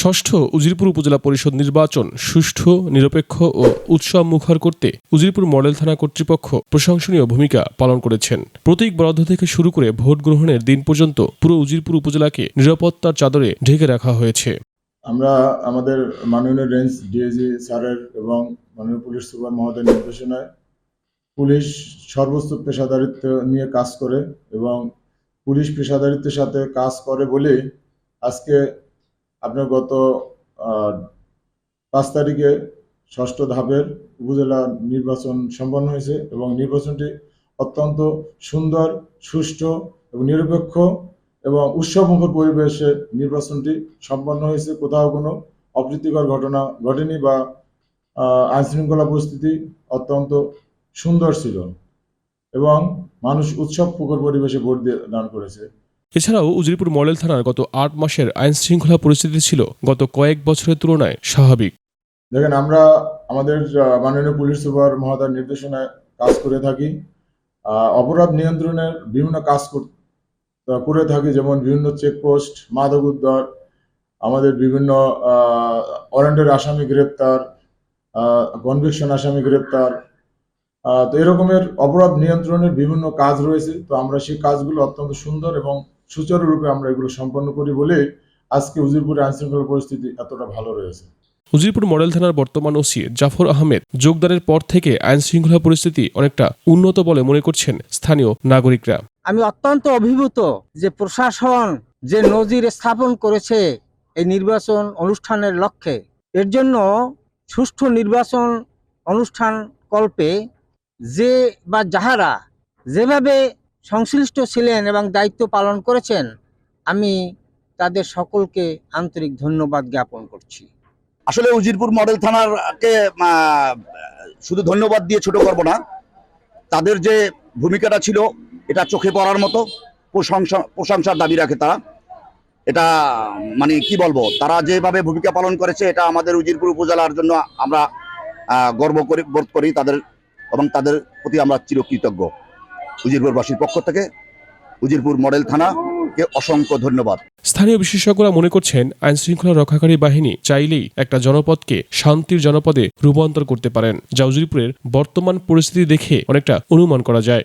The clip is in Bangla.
ষষ্ঠ উজিরপুর উপজেলা পরিষদ নির্বাচন সুষ্ঠু, নিরপেক্ষ ও উৎসব মুখর করতে উজিরপুর মডেল থানা কর্তৃপক্ষ প্রশংসনীয় ভূমিকা পালন করেছেন। প্রতীক বরাদ্দ থেকে শুরু করে ভোট গ্রহণের দিন পর্যন্ত পুরো উজিরপুর উপজেলাকে নিরাপত্তার চাদরে ঢেকে রাখা হয়েছে। আমরা আমাদের মাননীয় রেঞ্জ ডিএজি স্যারের এবং মাননীয় পুলিশ সুপার মহোদয়ের নির্দেশনায় পুলিশ সর্বোচ্চ পেশাদারিত্ব নিয়ে কাজ করে এবং পুলিশ পেশাদারিত্বের সাথে কাজ করে বলেই আজকে আপনার গত পাঁচ তারিখে ষষ্ঠ ধাপের উপজেলা নির্বাচন সম্পন্ন হয়েছে এবং নির্বাচনটি অত্যন্ত সুন্দর, সুষ্ঠু এবং নিরপেক্ষ এবং উৎসবমুখর পরিবেশে নির্বাচনটি সম্পন্ন হয়েছে। কোথাও কোনো অপ্রীতিকর ঘটনা ঘটেনি বা আইন শৃঙ্খলা পরিস্থিতি অত্যন্ত সুন্দর ছিল এবং মানুষ উৎসব পুকুর পরিবেশে ভোট দিয়ে দান করেছে। এছাড়াও উজিরপুর মডেল থানার গত আট মাসের আইন শৃঙ্খলা পরিস্থিতি ছিল গত কয়েক বছরের তুলনায় স্বাভাবিক। দেখেন, আমরা আমাদের মাননীয় পুলিশ সুপার মহোদয়ের নির্দেশনায় কাজ করে থাকি। অপরাধ নিয়ন্ত্রণের বিভিন্ন কাজ কর- থাকি, যেমন বিভিন্ন চেকপোস্ট, মাদক উদ্ধার, আমাদের বিভিন্ন ওয়ারেন্টের আসামি গ্রেপ্তার কনভিকশন আসামি গ্রেপ্তার। তো এরকমের অপরাধ নিয়ন্ত্রণের বিভিন্ন কাজ রয়েছে। তো আমরা সেই কাজগুলো অত্যন্ত সুন্দর এবং সুচারুরূপে আমরা এগুলো সম্পন্ন করি বলে আজকে উজিরপুরে আইন শৃঙ্খলা পরিস্থিতি এতটা ভালো রয়েছে। উজিরপুর মডেল থানার বর্তমান ওসি জাফর আহমেদ যোগদানের পর থেকে আইন শৃঙ্খলা পরিস্থিতি অনেকটা উন্নত বলে মনে করছেন স্থানীয় নাগরিকরা। আমি অত্যন্ত অভিভূত যে প্রশাসন যে নজির স্থাপন করেছে এই নির্বাচন অনুষ্ঠানের লক্ষ্যে। এর জন্য সুষ্ঠু নির্বাচন অনুষ্ঠান কল্পে যে বা যাহারা যেভাবে সংশ্লিষ্ট ছিলেন এবং দায়িত্ব পালন করেছেন আমি তাদের সকলকে আন্তরিক ধন্যবাদ জ্ঞাপন করছি। আসলে উজিরপুর মডেল থানারকে আহ, শুধু ধন্যবাদ দিয়ে ছোট করব না তাদের যে ভূমিকাটা ছিল এটা চোখে পড়ার মতো প্রশংসা প্রশংসার দাবি রাখে তারা। এটা মানে কি বলব তারা যেভাবে ভূমিকা পালন করেছে এটা আমাদের উজিরপুর উপজেলার জন্য আমরা গর্ব করি বোধ করি তাদের এবং তাদের প্রতি আমরা চিরকৃতজ্ঞ। উজিরপুরবাসীর পক্ষ থেকে উজিরপুর মডেল থানাকে অসংখ্য ধন্যবাদ। স্থানীয় বিশেষজ্ঞরা মনে করছেন, আইন শৃঙ্খলা রক্ষাকারী বাহিনী চাইলেই একটা জনপদকে শান্তির জনপদে রূপান্তর করতে পারেন, যা উজিরপুরের বর্তমান পরিস্থিতি দেখে অনেকটা অনুমান করা যায়।